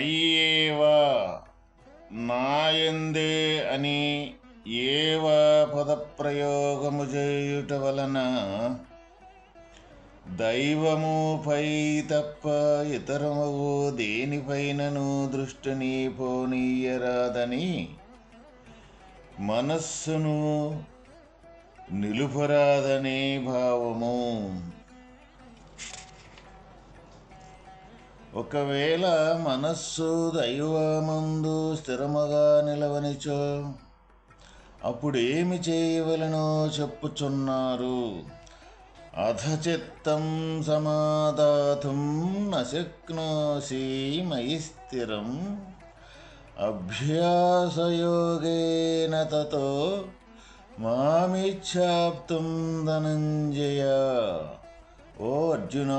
మయ్యేవ నాయందే అని ఏవ పదప్రయోగము చేయుట వలన దైవముపై తప్ప ఇతరము దేనిపైనను దృష్టిని పోనీయరాదని మనస్సును నిలుపరాదనే భావము. ఒకవేళ మనస్సు దైవమందు స్థిరముగా నిలవనిచో అప్పుడేమి చేయవలనో చెప్పుచున్నారు. అధచిత్తం సమాధాతుం నశక్నోసి మయి స్థిరం. అభ్యాసయోగేన తతో మామిచ్ఛాప్తుం ధనంజయ. ఓ అర్జున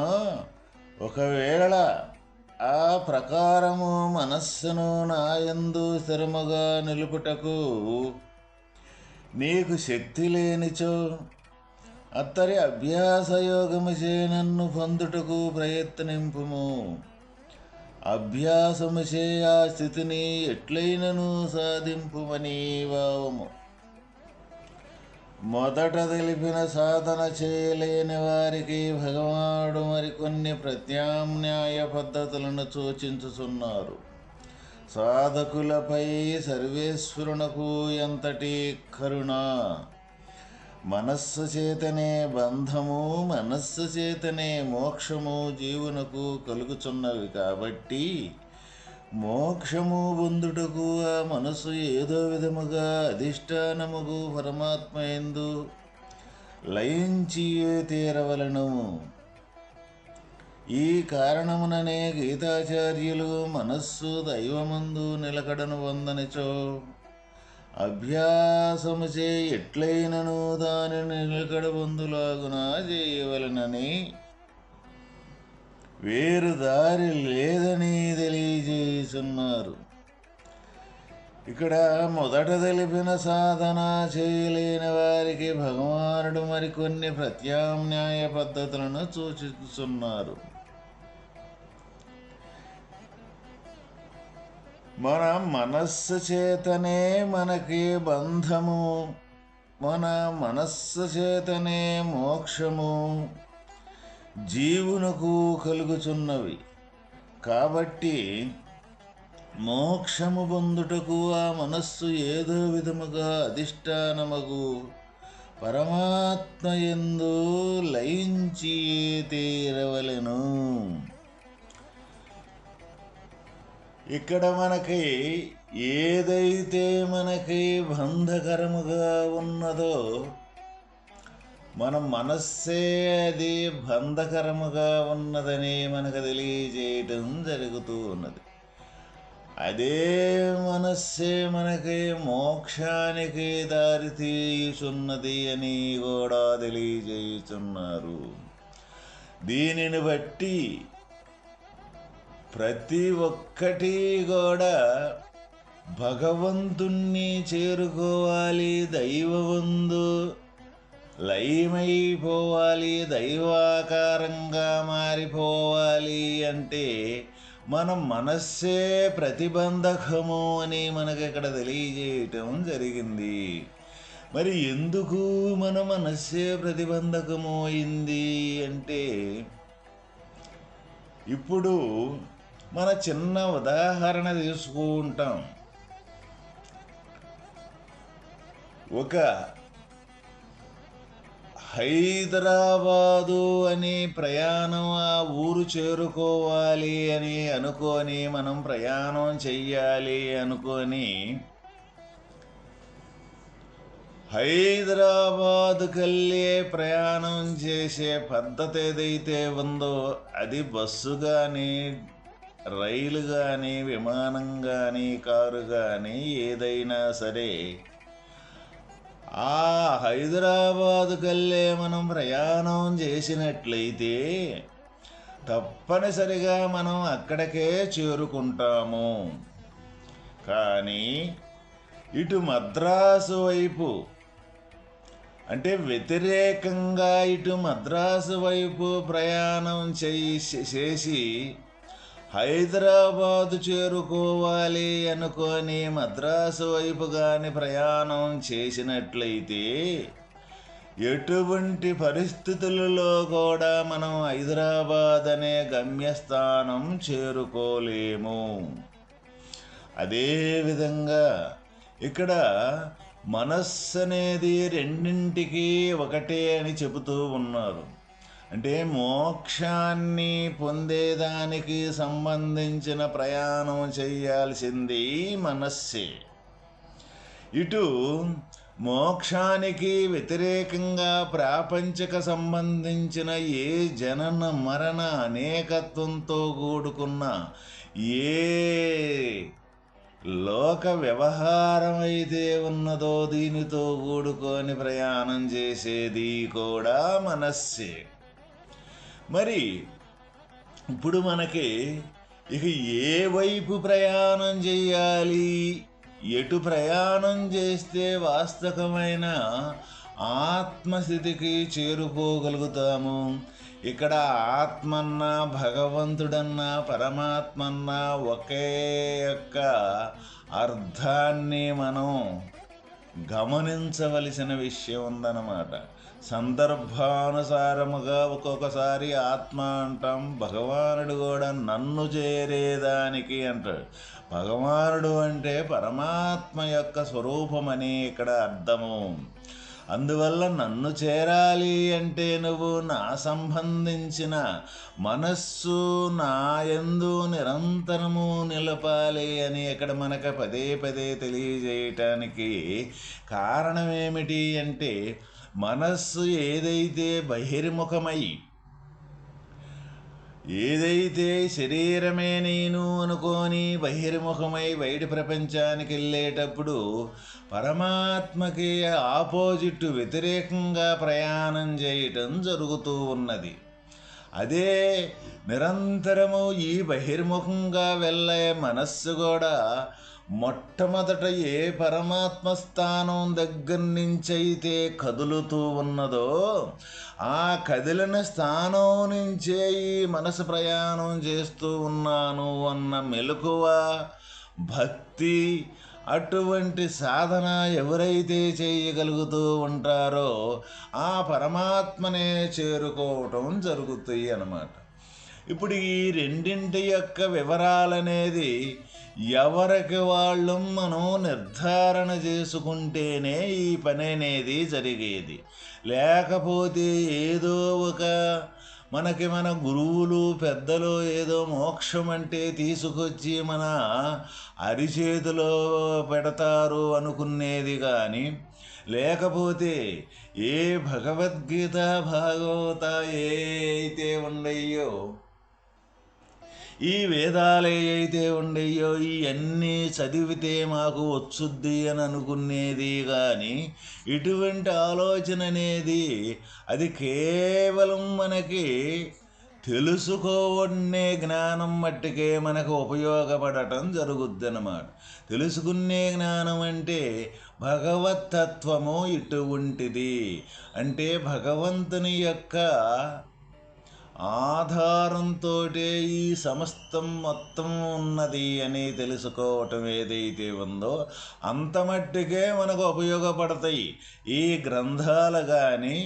ఒకవేళ ఆ ప్రకారము మనస్సును నాయందు స్థిరముగా నిలుపుటకు నీకు శక్తి లేనిచో అత్తరి అభ్యాసయోగముచే నన్ను పొందుటకు ప్రయత్నింపుము. అభ్యాసముచే ఆ స్థితిని ఎట్లయినను సాధింపుమని భావము మొదట తెలిపిన సాధన చేయలేని వారికి భగవానుడు మరికొన్ని ప్రత్యామ్నాయ పద్ధతులను సూచించుచున్నారు. సాధకులపై సర్వేశ్వరునకు ఎంతటి కరుణ? మనస్సు చేతనే బంధము మనస్సు చేతనే మోక్షము జీవునకు కలుగుచున్నవి కాబట్టి మోక్షము పొందుటకు ఆ మనసు ఏదో విధముగా అధిష్టానముగు పరమాత్మ ఎందు లయించి తీరవలను. ఈ కారణముననే గీతాచార్యులు మనస్సు దైవమందు నిలకడను పొందనిచో అభ్యాసముచే ఎట్లయినను దానిని నిలకడ పొందులాగునా చేయవలనని వేరు దారి లేదని తెలియజేస్తున్నారు ఇక్కడ మొదట తెలిపిన సాధన చేయలేని వారికి భగవానుడు మరికొన్ని ప్రత్యామ్నాయ పద్ధతులను సూచిస్తున్నారు. మన మనస్సు చేతనే మనకి బంధము మన మనస్సు చేతనే మోక్షము జీవునకు కలుగుచున్నవి. కాబట్టి మోక్షము పొందుటకు ఆ మనస్సు ఏదో విధముగా అధిష్టానమగు. పరమాత్మ ఎందు లయించి తీరవలను. ఇక్కడ మనకి ఏదైతే మనకి బంధకరముగా ఉన్నదో మన మనస్సే అది బంధకరముగా ఉన్నదని మనకు తెలియజేయటం జరుగుతూ ఉన్నది. అదే మనస్సే మనకి మోక్షానికి దారితీయుచున్నది అని కూడా తెలియజేయుచున్నారు. దీనిని బట్టి ప్రతి ఒక్కటి కూడా భగవంతుణ్ణి చేరుకోవాలి దైవవందు లయమైపోవాలి దైవాకారంగా మారిపోవాలి అంటే మనం మనస్సే ప్రతిబంధకము అని మనకి ఇక్కడ తెలియజేయటం జరిగింది. మరి ఎందుకు మన మనస్సే ప్రతిబంధకము అయింది అంటే ఇప్పుడు మన చిన్న ఉదాహరణ తీసుకుంటాం. ఒక హైదరాబాదు అని ప్రయాణం ఆ ఊరు చేరుకోవాలి అని అనుకొని మనం ప్రయాణం చెయ్యాలి అనుకొని హైదరాబాద్కెళ్ళే ప్రయాణం చేసే పద్ధతి ఏదైతే ఉందో అది బస్సు కానీ రైలు కానీ విమానం కానీ కారు కానీ ఏదైనా సరే ఆ హైదరాబాదు కల్లే మనం ప్రయాణం చేసినట్లయితే తప్పనిసరిగా మనం అక్కడికే చేరుకుంటాము. కానీ ఇటు మద్రాసు వైపు అంటే వ్యతిరేకంగా ఇటు మద్రాసు వైపు ప్రయాణం చేసి చేసి హైదరాబాదు చేరుకోవాలి అనుకొని మద్రాసు వైపు కానీ ప్రయాణం చేసినట్లయితే ఎటువంటి పరిస్థితులలో కూడా మనం హైదరాబాద్ అనే గమ్యస్థానం చేరుకోలేము. అదేవిధంగా ఇక్కడ మనస్సు అనేది రెండింటికి ఒకటే అని చెబుతూ ఉన్నారు. అంటే మోక్షాన్ని పొందేదానికి సంబంధించిన ప్రయాణం చేయాల్సింది మనస్సే. ఇటు మోక్షానికి వ్యతిరేకంగా ప్రాపంచిక సంబంధించిన ఏ జనన మరణ అనేకత్వంతో కూడుకున్న ఏ లోక వ్యవహారం అయితే ఉన్నదో దీనితో కూడుకొని ప్రయాణం చేసేది కూడా మనస్సే. మరి ఇప్పుడు మనకి ఇక ఏ వైపు ప్రయాణం చేయాలి? ఎటు ప్రయాణం చేస్తే వాస్తవమైన ఆత్మస్థితికి చేరుకోగలుగుతాము? ఇక్కడ ఆత్మన్నా భగవంతుడన్నా పరమాత్మన్నా ఒకే యొక్క అర్థాన్ని మనం గమనించవలసిన విషయం ఉందన్నమాట. సందర్భానుసారముగా ఒక్కొక్కసారి ఆత్మ అంటాం. భగవానుడు కూడా నన్ను చేరేదానికి అంటాడు. భగవానుడు అంటే పరమాత్మ యొక్క స్వరూపమని ఇక్కడ అర్థము. అందువల్ల నన్ను చేరాలి అంటే నువ్వు నా సంబంధించిన మనస్సు నా ఎందు నిరంతరము నిలపాలి అని ఇక్కడ మనకు పదే పదే తెలియజేయటానికి కారణం ఏమిటి అంటే మనస్సు ఏదైతే బహిర్ముఖమై ఏదైతే శరీరమే నేను అనుకోని బహిర్ముఖమై బయట ప్రపంచానికి వెళ్ళేటప్పుడు పరమాత్మకి ఆపోజిట్ వ్యతిరేకంగా ప్రయాణం చేయటం జరుగుతూ ఉన్నది. అదే నిరంతరము ఈ బహిర్ముఖంగా వెళ్ళే మనస్సు కూడా మొట్టమొదట ఏ పరమాత్మ స్థానం దగ్గర నుంచైతే కదులుతూ ఉన్నదో ఆ కదిలిన స్థానం నుంచే ఈ మనసు ప్రయాణం చేస్తూ ఉన్నాను అన్న మెలకువ భక్తి అటువంటి సాధన ఎవరైతే చేయగలుగుతూ ఉంటారో ఆ పరమాత్మనే చేరుకోవటం జరుగుతాయి అన్నమాట. ఇప్పుడు ఈ రెండింటి యొక్క వివరాలనేది ఎవరికి వాళ్ళు మనం నిర్ధారణ చేసుకుంటేనే ఈ పని అనేది జరిగేది. లేకపోతే ఏదో ఒక మనకి మన గురువులు పెద్దలు ఏదో మోక్షం అంటే తీసుకొచ్చి మన అరిచేతిలో పెడతారు అనుకునేది కానీ లేకపోతే ఏ భగవద్గీత భాగవత ఏ అయితే ఉండయో ఈ వేదాలు ఏవైతే ఇవన్నీ చదివితే మాకు వచ్చుద్ది అని అనుకునేది కానీ ఇటువంటి ఆలోచన అనేది అది కేవలం మనకి తెలుసుకోవడే జ్ఞానం మట్టుకే మనకు ఉపయోగపడటం జరుగుద్ది అన్నమాట తెలుసుకునే జ్ఞానం అంటే భగవతత్వము ఇటువంటిది అంటే భగవంతుని యొక్క ఆధారంతో ఈ సమస్తం మొత్తం ఉన్నది అని తెలుసుకోవటం ఏదైతే ఉందో అంతమట్టుకే మనకు ఉపయోగపడతాయి. ఈ గ్రంథాలు కానీ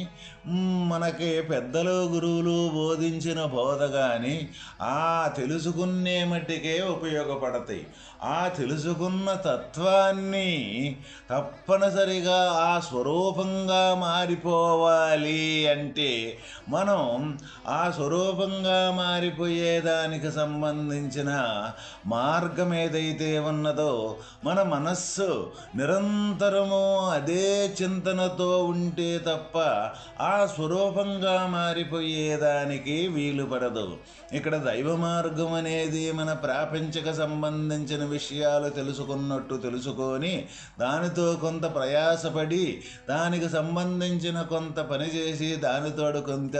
మనకి పెద్దలు గురువులు బోధించిన బోధ కానీ ఆ తెలుసుకునే మట్టికే ఉపయోగపడతాయి. ఆ తెలుసుకున్న తత్వాన్ని తప్పనిసరిగా ఆ స్వరూపంగా మారిపోవాలి అంటే మనం ఆ స్వరూపంగా మారిపోయేదానికి సంబంధించిన మార్గం ఏదైతే ఉన్నదో మన మనస్సు నిరంతరము అదే చింతనతో ఉంటే తప్ప ఆ స్వరూపంగా మారిపోయేదానికి వీలు పడదు. ఇక్కడ దైవ మార్గం అనేది మన ప్రాపంచిక సంబంధించిన విషయాలు తెలుసుకున్నట్టు తెలుసుకొని దానితో కొంత ప్రయాసపడి దానికి సంబంధించిన కొంత పని చేసి దానితోడు కొంత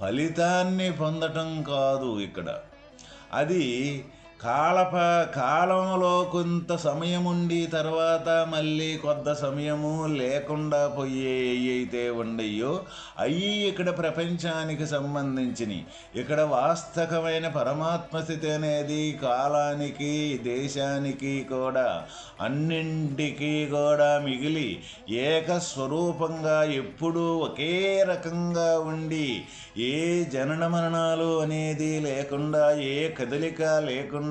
ఫలితాన్ని పొందటం కాదు ఇక్కడ. అది కాలప కాలంలో కొంత సమయం ఉండి తర్వాత మళ్ళీ కొంత సమయము లేకుండా పోయే అయితే ఉండయో అయ్యి ఇక్కడ ప్రపంచానికి సంబంధించినవి ఇక్కడ వాస్తవమైన పరమాత్మ స్థితి అనేది కాలానికి దేశానికి కూడా అన్నింటికీ కూడా మిగిలి ఏకస్వరూపంగా ఎప్పుడూ ఒకే రకంగా ఉండి ఏ జనన మరణాలు అనేది లేకుండా ఏ కదలిక లేకుండా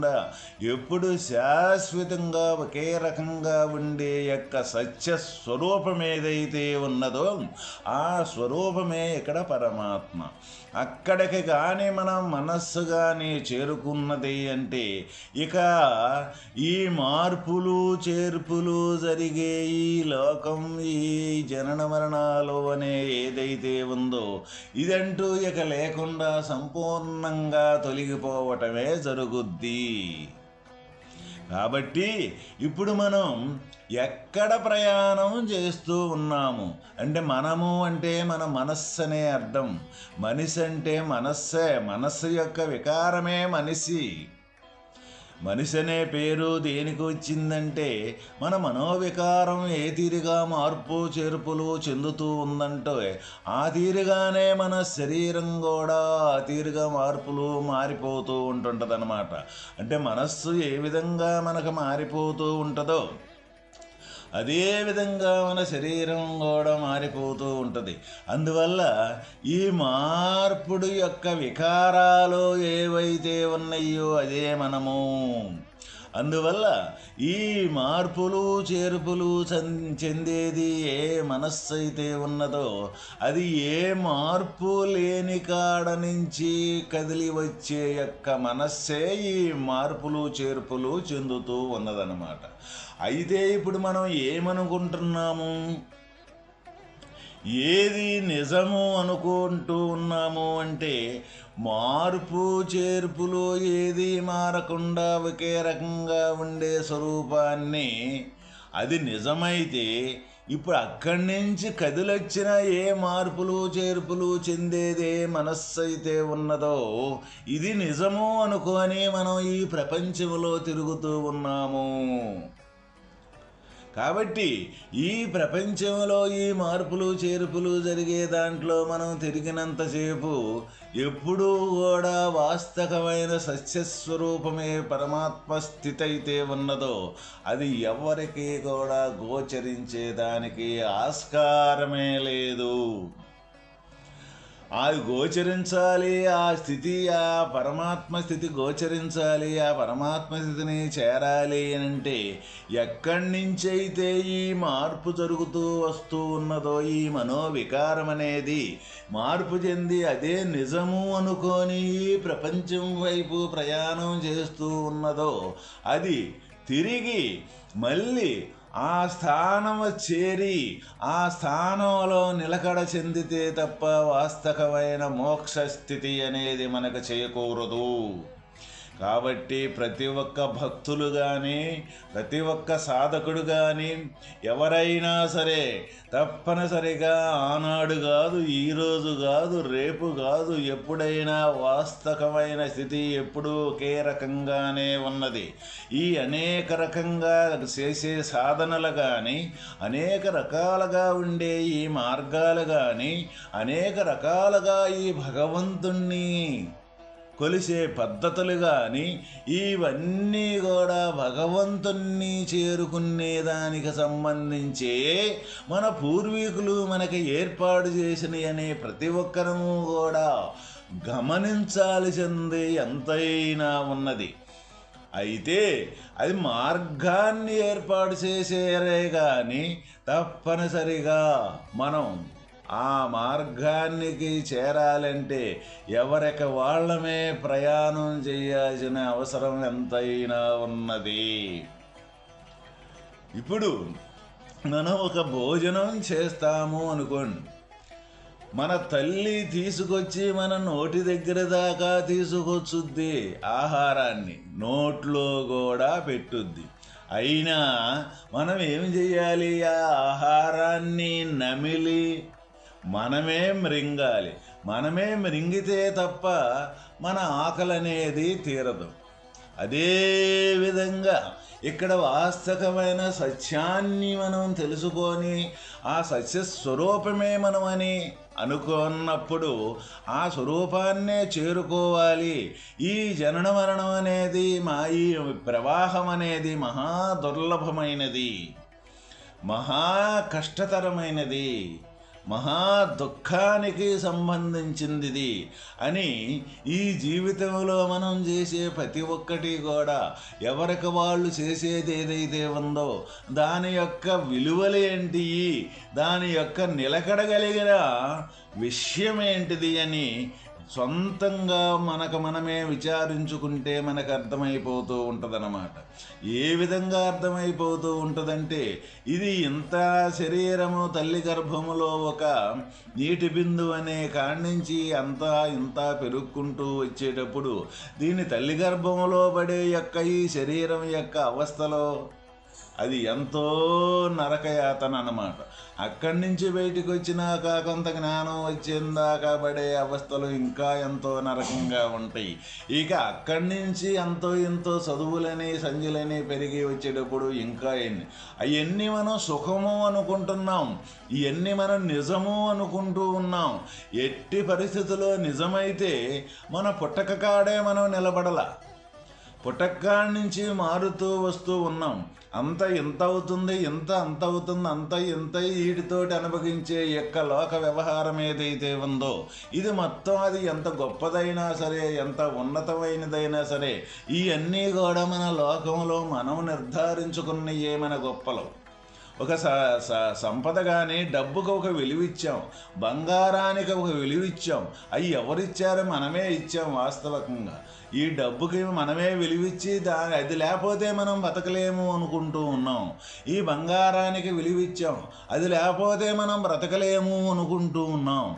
ఎప్పుడు శాశ్వతంగా ఒకే రకంగా ఉండే యొక్క సత్య స్వరూపం ఏదైతే ఉన్నదో ఆ స్వరూపమే ఇక్కడ పరమాత్మ. అక్కడికి కానీ మనం మనస్సు కానీ చేరుకున్నది అంటే ఇక ఈ మార్పులు చేర్పులు జరిగే ఈ లోకం ఈ జనన మరణాలు అనే ఏదైతే ఉందో ఇదంటూ ఇక లేకుండా సంపూర్ణంగా తొలగిపోవటమే జరుగుద్ది. కాబట్టి ఇప్పుడు మనం ఎక్కడ ప్రయాణం చేస్తూ ఉన్నాము? అంటే మనము అంటే మన మనస్సు అనే అర్థం. మనిషి అంటే మనస్సే మనస్సు యొక్క వికారమే మనిషి. మనిషి అనే పేరు దేనికి వచ్చిందంటే మన మనోవికారం ఏ తీరుగా మార్పు చేర్పులు చెందుతూ ఉందంటే ఆ తీరుగానే మన శరీరం కూడా ఆ తీరుగా మార్పులు మారిపోతూ ఉంటుంటుంది అంటే మనస్సు ఏ విధంగా మనకు మారిపోతూ ఉంటుందో అదేవిధంగా మన శరీరం కూడా మారిపోతూ ఉంటుంది. అందువల్ల ఈ మార్పుడు యొక్క వికారాలు ఏవైతే ఉన్నాయో అదే మనము. అందువల్ల ఈ మార్పులు చేర్పులు చెందేది ఏ మనస్సు అయితే ఉన్నదో అది ఏ మార్పు లేని కాడ నుంచి కదిలి వచ్చే యొక్క మనస్సే ఈ మార్పులు చేర్పులు చెందుతూ ఉన్నదన్నమాట. అయితే ఇప్పుడు మనం ఏమనుకుంటున్నాము? ఏది నిజము అనుకుంటూ ఉన్నాము అంటే మార్పు చేర్పులు ఏది మారకుండా ఒకే రకంగా ఉండే స్వరూపాన్ని అది నిజమైతే ఇప్పుడు అక్కడి నుంచి కదిలొచ్చిన ఏ మార్పులు చేర్పులు చెందేదే మనస్సు అయితే ఉన్నదో ఇది నిజము అనుకొని మనం ఈ ప్రపంచంలో తిరుగుతూ ఉన్నాము. కాబట్టి ఈ ప్రపంచంలో ఈ మార్పులు చేర్పులు జరిగే దాంట్లో మనం తిరిగినంతసేపు ఎప్పుడూ కూడా వాస్తవమైన సత్యస్వరూపమే పరమాత్మ స్థితి అయితే ఉన్నదో అది ఎవరికి కూడా గోచరించేదానికి ఆస్కారమే లేదు. అది గోచరించాలి ఆ స్థితి ఆ పరమాత్మ స్థితి గోచరించాలి ఆ పరమాత్మ స్థితిని చేరాలి అని అంటే ఎక్కడి నుంచైతే అయితే ఈ మార్పు జరుగుతూ వస్తూ ఉన్నదో ఈ మనోవికారం అనేది మార్పు చెంది అదే నిజము అనుకొని ఈ ప్రపంచం వైపు ప్రయాణం చేస్తూ ఉన్నదో అది తిరిగి మళ్ళీ ఆ స్థానం చేరి ఆ స్థానంలో నిలకడ చెందితే తప్ప వాస్తవమైన మోక్ష స్థితి అనేది మనకు చేయకూడదు కాబట్టి ప్రతి ఒక్క భక్తులు కానీ ప్రతి ఒక్క సాధకుడు కానీ ఎవరైనా సరే తప్పనిసరిగా ఆనాడు కాదు ఈరోజు కాదు రేపు కాదు ఎప్పుడైనా వాస్తవమైన స్థితి ఎప్పుడూ ఒకే రకంగానే ఉన్నది. ఈ అనేక రకంగా చేసే సాధనలు కానీ అనేక రకాలుగా ఉండే ఈ మార్గాలు కానీ అనేక రకాలుగా ఈ భగవంతుణ్ణి కొలిసే పద్ధతులు కానీ ఇవన్నీ కూడా భగవంతుణ్ణి చేరుకునే దానికి సంబంధించే మన పూర్వీకులు మనకి ఏర్పాటు చేసినవి అనే ప్రతి ఒక్కరము కూడా గమనించాల్సింది ఎంతైనా ఉన్నది. అయితే అది మార్గాన్ని ఏర్పాటు చేసేరే కానీ తప్పనిసరిగా మనం ఆ మార్గానికి చేరాలంటే ఎవరికి వాళ్ళమే ప్రయాణం చేయాల్సిన అవసరం ఎంతైనా ఉన్నది. ఇప్పుడు మనం ఒక భోజనం చేస్తాము అనుకోండి. మన తల్లి తీసుకొచ్చి మన నోటి దగ్గర దాకా తీసుకొచ్చుద్ది ఆహారాన్ని. నోట్లో కూడా పెట్టుద్ది. అయినా మనం ఏం చేయాలి? ఆ ఆహారాన్ని నమిలి మనమే మృంగాలి మనమే మృంగితే తప్ప మన ఆకలి అనేది తీరదు. అదే విధంగా ఇక్కడ వాస్తవమైన సత్యాన్ని మనం తెలుసుకొని ఆ సత్య స్వరూపమే మనమని అనుకున్నప్పుడు ఆ స్వరూపాన్నే చేరుకోవాలి. ఈ జనన మరణం అనేది మా ఈ ప్రవాహం అనేది మహా దుర్లభమైనది. మహా కష్టతరమైనది. మహా దుఃఖానికి సంబంధించింది అని ఈ జీవితంలో మనం చేసే ప్రతి ఒక్కటి కూడా ఎవరికి వాళ్ళు చేసేది ఏదైతే ఉందో దాని యొక్క విలువలేంటి దాని యొక్క నిలకడగలిగిన విషయం ఏంటిది అని సొంతంగా మనకు మనమే విచారించుకుంటే మనకు అర్థమైపోతూ ఉంటుందన్నమాట. ఏ విధంగా అర్థమైపోతూ ఉంటుందంటే ఇది ఇంత శరీరము తల్లి గర్భములో ఒక నీటి బిందు అనే కాడి నుంచి అంతా ఇంత పెరుక్కుంటూ వచ్చేటప్పుడు దీని తల్లి గర్భములో పడే యొక్క ఈ శరీరం యొక్క అవస్థలో అది ఎంతో నరకయాతన అన్నమాట. అక్కడి నుంచి బయటకు వచ్చినాక కొంత జ్ఞానం వచ్చిందాక పడే అవస్థలు ఇంకా ఎంతో నరకంగా ఉంటాయి. ఇక అక్కడి నుంచి ఎంతో ఎంతో చదువులని సంజులని పెరిగి వచ్చేటప్పుడు ఇంకా ఎన్ని అవన్నీ మనం సుఖము అనుకుంటున్నాం. ఇవన్నీ మనం నిజము అనుకుంటూ ఉన్నాం. ఎట్టి పరిస్థితుల్లో నిజమైతే మన పుట్టక కాడే మనం నిలబడల. పుట్టక్కాడి నుంచి మారుతూ వస్తూ ఉన్నాం. అంత ఎంత అవుతుంది ఎంత అంత అవుతుంది అంత ఎంత వీటితోటి అనుభవించే యొక్క లోక వ్యవహారం ఏదైతే ఉందో ఇది మొత్తం అది ఎంత గొప్పదైనా సరే ఎంత ఉన్నతమైనదైనా సరే ఇవన్నీ కూడా మన లోకంలో మనం నిర్ధారించుకున్నయే మన గొప్పలు. ఒక స సంపద కానీ డబ్బుకు ఒక విలువిచ్చాం. బంగారానికి ఒక విలువిచ్చాం. అవి ఎవరిచ్చారో మనమే ఇచ్చాం వాస్తవకంగా. ఈ డబ్బుకి మనమే విలువిచ్చి దా అది లేకపోతే మనం బ్రతకలేము అనుకుంటూ ఉన్నాం. ఈ బంగారానికి విలువిచ్చాం. అది లేకపోతే మనం బ్రతకలేము అనుకుంటూ ఉన్నాం.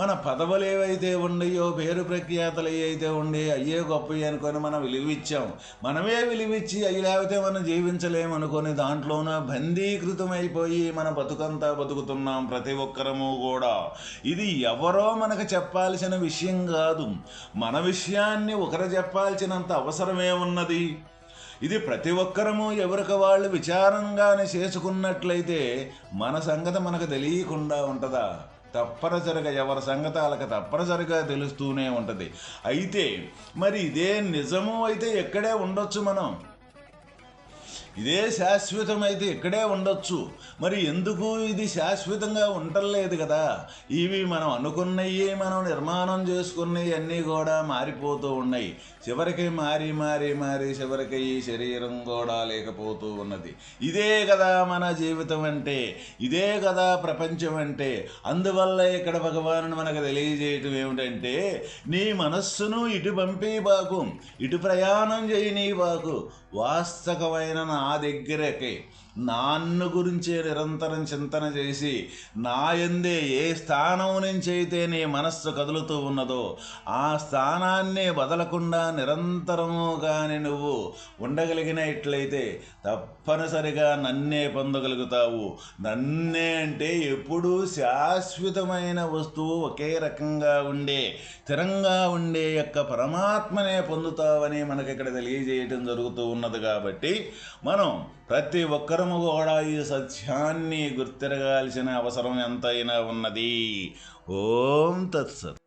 మన పదవులు ఏవైతే ఉండయో పేరు ప్రఖ్యాతలు ఏవైతే ఉండే అయ్యే గొప్ప అనుకొని మనం విలువిచ్చాం. మనమే విలువిచ్చి అవి లేకపోతే మనం జీవించలేము అనుకొని దాంట్లోన బందీకృతమైపోయి మన బతుకంతా బతుకుతున్నాం ప్రతి ఒక్కరము కూడా. ఇది ఎవరో మనకు చెప్పాల్సిన విషయం కాదు. మన విషయాన్ని ఒకరు చెప్పాల్సినంత అవసరమే ఉన్నది. ఇది ప్రతి ఒక్కరము ఎవరికి వాళ్ళు విచారంగానే చేసుకున్నట్లయితే మన సంగతి మనకు తెలియకుండా ఉంటుందా? తప్పనిసరిగా ఎవరి సంగతాలకు తప్పనిసరిగా తెలుస్తూనే ఉంటుంది. అయితే మరి ఇదే నిజము అయితే ఎక్కడే ఉండొచ్చు మనం? ఇదే శాశ్వతమైతే ఇక్కడే ఉండొచ్చు. మరి ఎందుకు ఇది శాశ్వతంగా ఉండలేదు కదా? ఇవి మనం అనుకున్నవి మనం నిర్మాణం చేసుకున్నవి అన్నీ కూడా మారిపోతూ ఉన్నాయి. చివరికి మారి మారి మారి చివరికి ఈ శరీరం కూడా లేకపోతూ ఉన్నది. ఇదే కదా మన జీవితం అంటే ఇదే కదా ప్రపంచం అంటే. అందువల్ల ఇక్కడ భగవాను మనకు తెలియజేయటం ఏమిటంటే నీ మనస్సును ఇటు పంపి బాకు ఇటు ప్రయాణం చేయని బాకు వాస్తవమైన నా దగ్గరకి. నాన్ను గురించే నిరంతరం చింతన చేసి నా ఎందే ఏ స్థానం నుంచి అయితే నీ మనస్సు కదులుతూ ఉన్నదో ఆ స్థానాన్ని వదలకుండా నిరంతరము కానీ నువ్వు ఉండగలిగినట్లయితే తప్పనిసరిగా నన్నే పొందగలుగుతావు. నన్నే అంటే ఎప్పుడూ శాశ్వతమైన వస్తువు ఒకే రకంగా ఉండే స్థిరంగా ఉండే యొక్క పరమాత్మనే పొందుతావని మనకి ఇక్కడ తెలియజేయటం జరుగుతూ ఉన్నది కాబట్టి మనం ప్రతి ఒక్కరు ఒక్కరము కూడా ఈ సత్యాన్ని గుర్తిరగాల్సిన అవసరం ఎంతైనా ఉన్నది. ఓం తత్సత్.